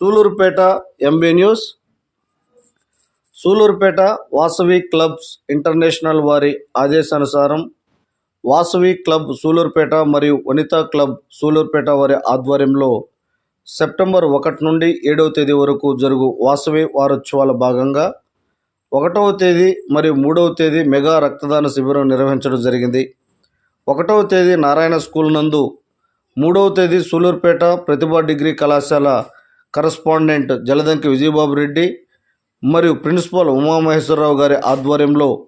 Sullurpeta MB news. Sullurpeta Vasavi clubs international వారి ఆదేశానుసారం Vasavi club Sullurpeta మరియు వనితా క్లబ్ సూలూరుపేట వారి ఆధ్వర్యంలో సెప్టెంబర్ ఒకటి నుండి ఏడవ తేదీ వరకు జరుగు వాసవి వారోత్సవాల భాగంగా ఒకటవ తేదీ మరియు మూడవ తేదీ మెగా రక్తదాన శిబిరం నిర్వహించడం జరిగింది. ఒకటవ తేదీ నారాయణ స్కూల్ నందు మూడవ తేదీ సూలూరుపేట ప్రతిభా డిగ్రీ కళాశాల కరస్పాండెంట్ జలదంకి విజయబాబు రెడ్డి మరియు ప్రిన్సిపాల్ ఉమామహేశ్వరరావు గారి ఆధ్వర్యంలో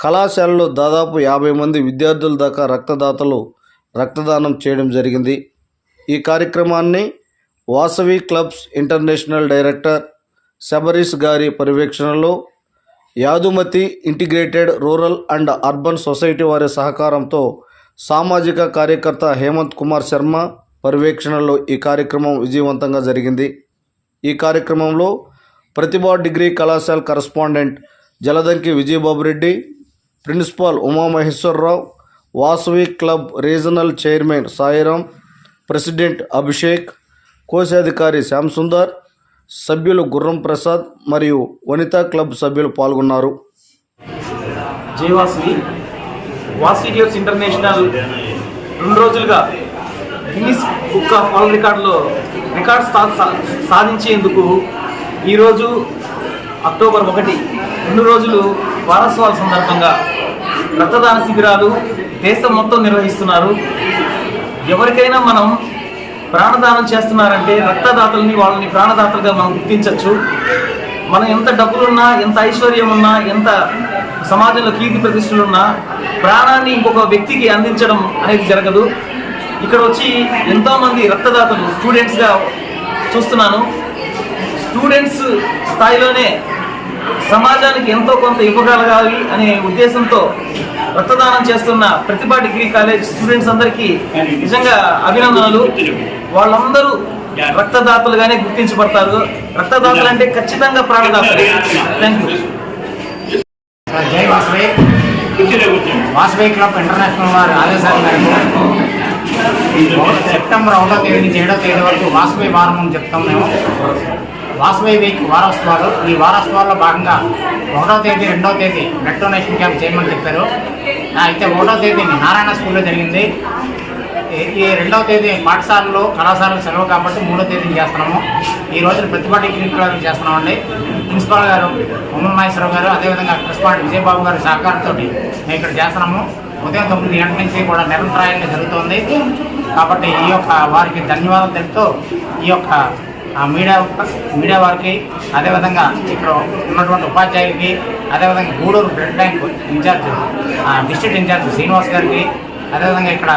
కళాశాలలో దాదాపు యాభై మంది విద్యార్థుల దాకా రక్తదాతలు రక్తదానం చేయడం జరిగింది. ఈ కార్యక్రమాన్ని Vasavi clubs international director Sabareesh గారి పర్యవేక్షణలో Yadumathi integrated rural and urban society వారి సహకారంతో సామాజిక కార్యకర్త హేమంత్ కుమార్ శర్మ పర్యవేక్షణలో ఈ కార్యక్రమం విజయవంతంగా జరిగింది. ఈ కార్యక్రమంలో ప్రతిభా డిగ్రీ కళాశాల correspondent Jaladanki Vijayababu Reddy principal Umamaheswararao Vasavi club regional chairman Sairam president Abhishek కోశాధికారి శ్యాంసుందర్ సభ్యులు గుర్రం ప్రసాద్ మరియు వనితా క్లబ్ సభ్యులు పాల్గొన్నారు. జై వాసవి ఇంటర్నేషనల్ రెండు రోజులుగా గిన్నిస్ బుక్ ఆఫ్ వరల్డ్ రికార్డులో రికార్డ్ స్థా సా- సాధించేందుకు ఈరోజు అక్టోబర్ ఒకటి రెండు రోజులు వారోత్సవాల సందర్భంగా రక్తదాన శిబిరాలు దేశం మొత్తం నిర్వహిస్తున్నారు. ఎవరికైనా మనం ప్రాణదానం చేస్తున్నారంటే రక్తదాతల్ని వాళ్ళని ప్రాణదాతలుగా మనం గుర్తించవచ్చు మనం ఎంత డబ్బులున్నా ఎంత ఐశ్వర్యం ఉన్నా ఎంత సమాజంలో కీర్తి ప్రతిష్టలున్నా ప్రాణాన్ని ఇంకొక వ్యక్తికి అందించడం అనేది జరగదు. ఇక్కడ వచ్చి ఎంతోమంది రక్తదాతలు స్టూడెంట్స్గా చూస్తున్నాను. స్టూడెంట్స్ స్థాయిలోనే సమాజానికి ఎంతో కొంత ఇవ్వగలగాలి అనే ఉద్దేశంతో రక్తదానం చేస్తున్న ప్రతిభా డిగ్రీ కాలేజ్ స్టూడెంట్స్ అందరికీ నిజంగా అభినందనలు. వాళ్ళందరూ రక్తదాతలుగానే గుర్తించబడతారు. రక్తదాతలు అంటే ఖచ్చితంగా ప్రాణదాతలు. థ్యాంక్ యూ జై వాసవి వాసవి క్లబ్ ఇంటర్నేషనల్ వారి ఆదేశాల మేరకు సెప్టెంబర్ ఒకటో తేదీ నుంచి ఏడో తేదీ వరకు వాసవి వారం అని చెప్తాం మేము. వాసవి వీక్ వారోత్సవాలు. ఈ వారోత్సవాల్లో భాగంగా ఒకటో తేదీ రెండో తేదీ బ్లడ్ డొనేషన్ క్యాంప్ చేయమని చెప్పారు. అయితే ఒకటో తేదీ నారాయణ స్కూల్లో జరిగింది. ఈ- రెండవ తేదీ పాఠశాలలో కళాశాలలు సెలవు కాబట్టి మూడో తేదీని చేస్తున్నాము. ఈ రోజున ప్రతిభా డిగ్రీ కళాశాల చేస్తున్నామండి. ప్రిన్సిపాల్ గారు ఉమామహేశ్వరరావు గారు అదేవిధంగా ప్రిన్సిపాల్ విజయబాబు గారి సహకారంతో మేము ఇక్కడ చేస్తున్నాము. ఉదయం తొమ్మిది గంటల నుంచి కూడా నిరంతరాయంగా జరుగుతుంది. కాబట్టి ఈ యొక్క వారికి ధన్యవాదాలు తెలుపుతూ ఈ యొక్క మీడియా మీడియా వారికి అదేవిధంగా ఇక్కడ ఉన్నటువంటి ఉపాధ్యాయులకి అదేవిధంగా Gudur blood bank in charge ఆ, డిస్ట్రిక్ట్ ఇన్ఛార్జ్ శ్రీనివాస్ గారికి అదేవిధంగా ఇక్కడ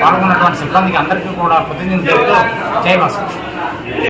పాల్గొన్నటువంటి సిబ్బందికి అందరికీ కూడా కృతజ్ఞతలు తెలుపుతూ జై